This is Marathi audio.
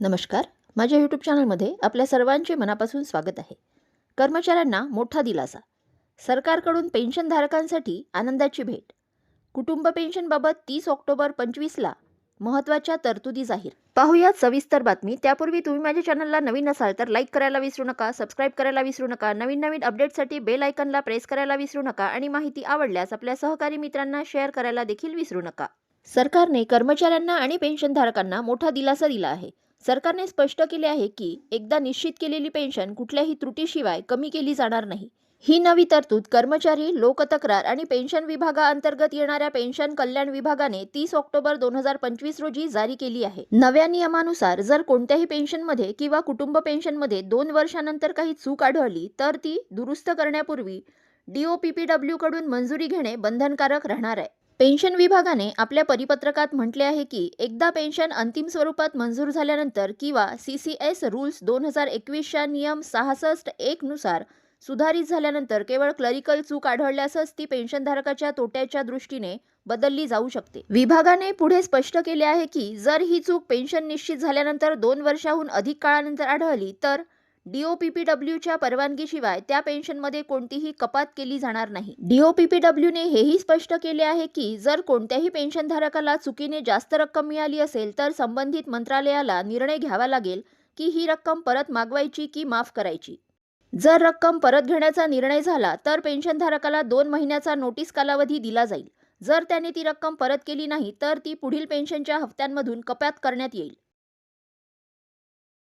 नमस्कार. माझ्या यूट्यूब चॅनलमध्ये आपल्या सर्वांचे मनापासून स्वागत आहे. कर्मचाऱ्यांना मोठा दिलासा. सरकारकडून पेन्शनधारकांसाठी आनंदाची भेट. कुटुंब पेन्शनबाबत तीस ऑक्टोबर पंचवीसला महत्त्वाच्या तरतुदी जाहीर. पाहूयात सविस्तर बातमी. त्यापूर्वी तुम्ही माझ्या चॅनलला नवीन असाल तर लाईक करायला विसरू नका सबस्क्राईब करायला विसरू नका नवीन नवीन अपडेटसाठी बेल आयकनला प्रेस करायला विसरू नका आणि माहिती आवडल्यास आपल्या सहकारी मित्रांना शेअर करायला देखील विसरू नका. सरकारने कर्मचाऱ्यांना आणि पेन्शनधारकांना मोठा दिलासा दिला आहे. सरकारने स्पष्ट केले आहे की एकदा निश्चित केलेली पेन्शन कुठल्याही त्रुटीशिवाय कमी केली जाणार नाही. ही नवी तरतूद कर्मचारी लोकतक्रार आणि पेन्शन विभागाअंतर्गत येणाऱ्या पेन्शन कल्याण विभागाने तीस ऑक्टोबर दोन हजार पंचवीस रोजी जारी केली आहे. नव्या नियमानुसार जर कोणत्याही पेन्शनमध्ये किंवा कुटुंब पेन्शनमध्ये दोन वर्षानंतर काही चूक आढळली तर ती दुरुस्त करण्यापूर्वी डीओपीपीडब्ल्यू कडून मंजुरी घेणे बंधनकारक राहणार आहे. पेन्शन विभागाने आपल्या परिपत्रकात म्हटले आहे की एकदा पेन्शन अंतिम स्वरूपात मंजूर झाल्यानंतर किंवा सी सी एस रूल्स दोन हजार एकवीसच्या नियम सहासष्ट एकनुसार सुधारित झाल्यानंतर केवळ क्लरिकल चूक आढळल्यासच ती पेन्शनधारकाच्या तोट्याच्या दृष्टीने बदलली जाऊ शकते. विभागाने पुढे स्पष्ट केले आहे की जर ही चूक पेन्शन निश्चित झाल्यानंतर दोन वर्षाहून अधिक काळानंतर आढळली तर डीओपीपीडब्ल्यूच्या परवानगीशिवाय त्या पेन्शनमध्ये कोणतीही कपात केली जाणार नाही. डीओपीपीडब्ल्यूने हेही स्पष्ट केले आहे की जर कोणत्याही पेन्शनधारकाला चुकीने जास्त रक्कम मिळाली असेल तर संबंधित मंत्रालयाला निर्णय घ्यावा लागेल की ही रक्कम परत मागवायची की माफ करायची. जर रक्कम परत घेण्याचा निर्णय झाला तर पेन्शनधारकाला दोन महिन्याचा नोटीस कालावधी दिला जाईल. जर त्याने ती रक्कम परत केली नाही तर ती पुढील पेन्शनच्या हप्त्यांमधून कपात करण्यात येईल.